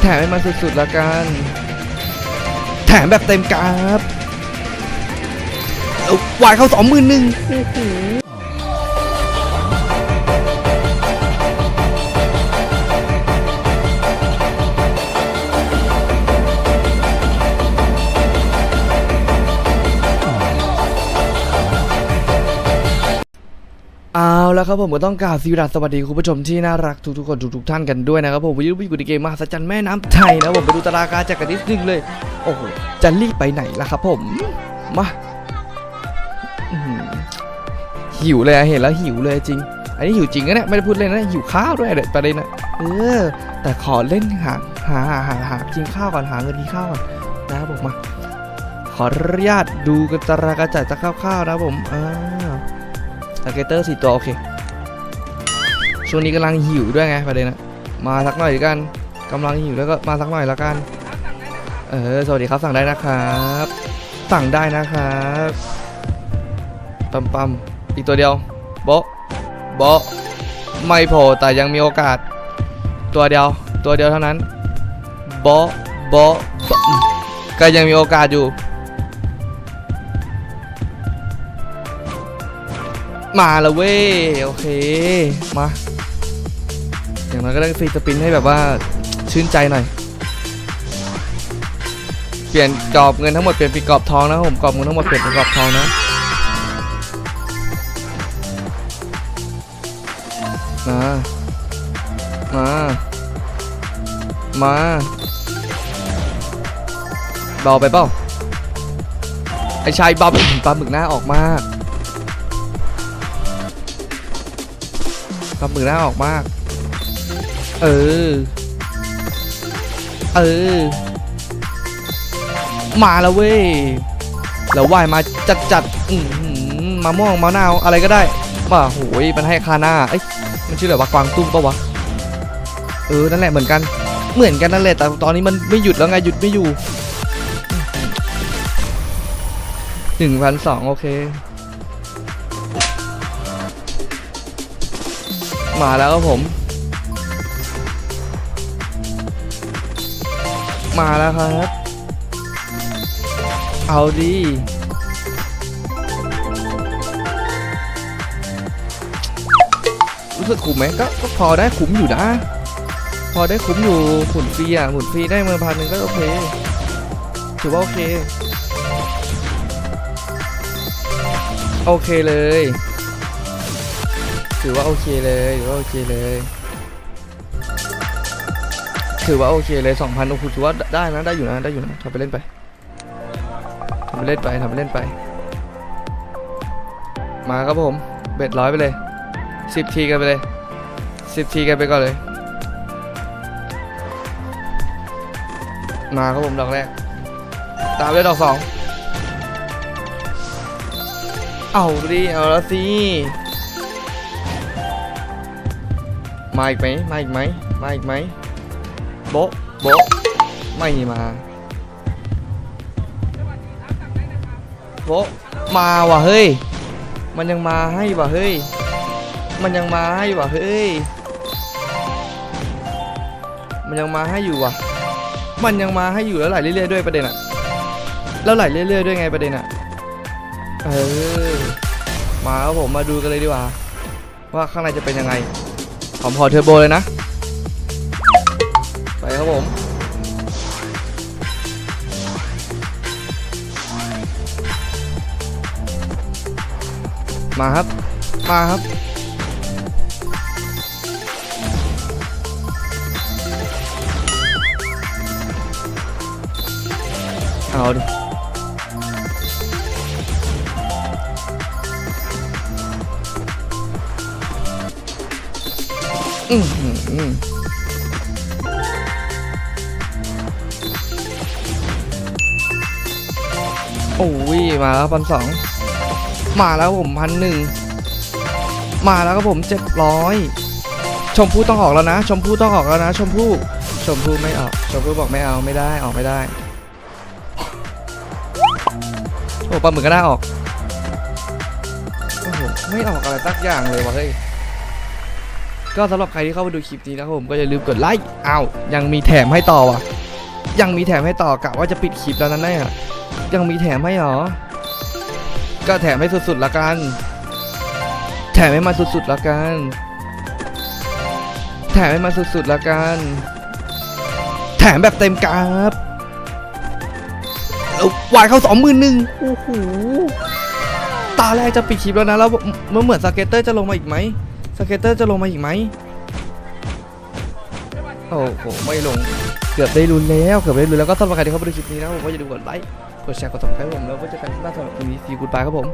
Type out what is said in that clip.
แถมให้มันสุดๆละกัน แถมแบบเต็มกราฟเอาวายเข้าสองหมื่นหนึ่ง แล้วครับผมก็ต้องกราบสวัสดีคุณผู้ชมที่น่ารักทุกๆคนทุกๆท่านกันด้วยนะครับผมวันนี้เราอยู่ในเกมมหัศจรรย์แม่น้ำไทยนะผมไปดูตารางการแจกกันนิดนึงเลย โอ้โหจะรีบไปไหนล่ะครับผมมาหิวเลยเห็นแล้วหิวเลยจริง อันนี้หิวจริงนะเนี่ยไม่ได้พูดเล่นนะหิวข้าวด้วยเด็ดประเด็นนะเออ แต่ขอเล่นหาหาหาหาหากินข้าวก่อนหาเงินกินข้าวก่อนนะครับผมมาขออนุญาตดูกันตารางการจ่ายจะคร่าวๆนะครับผมอ่า สเกตเตอร์สี่ตัวโอเคช่วงนี้กำลังหิวด้วยไงประเด็นนะมาสักหน่อยดีกันกำลังหิวแล้วก็มาสักหน่อยแล้วกัน เออสวัสดีครับสั่งได้นะครับ สั่งได้นะครับปั๊มปั๊มอีกตัวเดียวโบะโบะไม่โผล่แต่ยังมีโอกาส ตัวเดียวตัวเดียวเท่านั้นโบะโบะโบะก็ยังมีโอกาสอยู่ มาแล้วเว้ยโอเคมาอย่างน้อยก็ได้ฟรีสปินให้แบบว่าชื่นใจหน่อย เปลี่ยนกรอบเงินทั้งหมดเปลี่ยนเป็นกรอบทองนะผมกรอบเงินทั้งหมดเปลี่ยนเป็นกรอบทองนะมามา มาเบาไปเปล่าไอชายบาไปปลาหมึกหน้าออกมาก ปลาหมึกหน้าออกมาก เออ เออ มาแล้วเว้ย แล้วว่ายมาจัดจัดๆอื้อหือมะม่วงมะนาวอะไรก็ได้ว่าโหยมันให้คาหน้าเอ้ยมันชื่ออะไรวะกวางตุ้งปะวะ เออ นั่นแหละเหมือนกัน เหมือนกันนั่นแหละ แต่ตอนนี้มันไม่หยุดแล้วไง หยุดไม่อยู่หนึ่งพันสองโอเค มาแล้วครับผม มาแล้วครับ เอาดีรู้สึกคุ้มไหมก็ก็พอได้คุ้มอยู่นะ พอได้คุ้มอยู่หมุนฟรีอะหมุนฟรีได้เมื่อพันหนึ่งก็โอเคถือว่าโอเค โอเคเลย ถือว่าโอเคเลยถือว่าโอเคเลย ถือว่าโอเคเลยสองพันโอ้โหถือว่าได้นะได้อยู่นะได้อยู่นะทำไปเล่นไปทำไปเล่นไปทำไปเล่นไป มาครับผมเบ็ดร้อยไปเลยสิบทีกันไปเลยสิบทีกันไปก่อนเลย มาครับผมดอกแรก ตามด้วยดอกสองเอาดิเอาแล้วสิ มาอีกไหมมาอีกไหมมาอีกไหมโบะโบะไม่มาโบะมาว่ะเฮ้ย มันยังมาให้ว่ะเฮ้ย มันยังมาให้ว่ะเฮ้ย มันยังมาให้อยู่ว่ะ มันยังมาให้อยู่แล้วไหลเรื่อยๆด้วยประเด็นอะแล้วไหลเรื่อยๆด้วยไงประเด็นอะเออ มาครับผมมาดูกันเลยดีกว่า ว่าข้างในจะเป็นยังไง ผมพอเทอร์โบเลยนะ ไปครับผม มาครับ มาครับเอาดิ อือหือโอ้ยมาแล้วพันสองมาแล้วผมพันหนึ่งมาแล้วครับผมเจ็ดร้อยชมพู่ต้องออกแล้วนะ ชมพู่ต้องออกแล้วนะ ชมพู่ชมพู่ไม่ออกชมพู่บอกไม่เอาไม่ได้ออกไม่ได้โอ้ปลาหมึกก็น่าออกโอ้โหไม่ออกอะไรสักอย่างเลยวะเฮ้ย ก็สำหรับใครที่เข้ามาดูคลิปนี้นะครับผมก็อย่าลืมกดไลค์อ้าวยังมีแถมให้ต่อวะยังมีแถมให้ต่อกะว่าจะปิดคลิปแล้วนั่นแน่ะยังมีแถมให้หรอ ก็แถมให้สุดๆละกัน แถมให้มาสุดๆละกัน แถมให้มาสุดๆละกัน แถมแบบเต็มกราฟวายเข้าสองหมื่นหนึ่งโอ้โหตาแรกจะปิดคลิปแล้วนะ แล้วมันเหมือนสเก็ตเตอร์จะลงมาอีกไหม สเกตเตอร์จะลงมาอีกไหมโอ้โหไม่ลง เกือบได้ลุ้นแล้ว เกือบได้ลุ้นแล้วก็สำหรับใครที่เข้ามาดูคลิปนี้นะผมก็อย่าลืมกดไลค์ กดแชร์ กดติดตามผมแล้วก็จะกันที่หน้าสำหรับคลิปนี้ซีกูดบายครับผม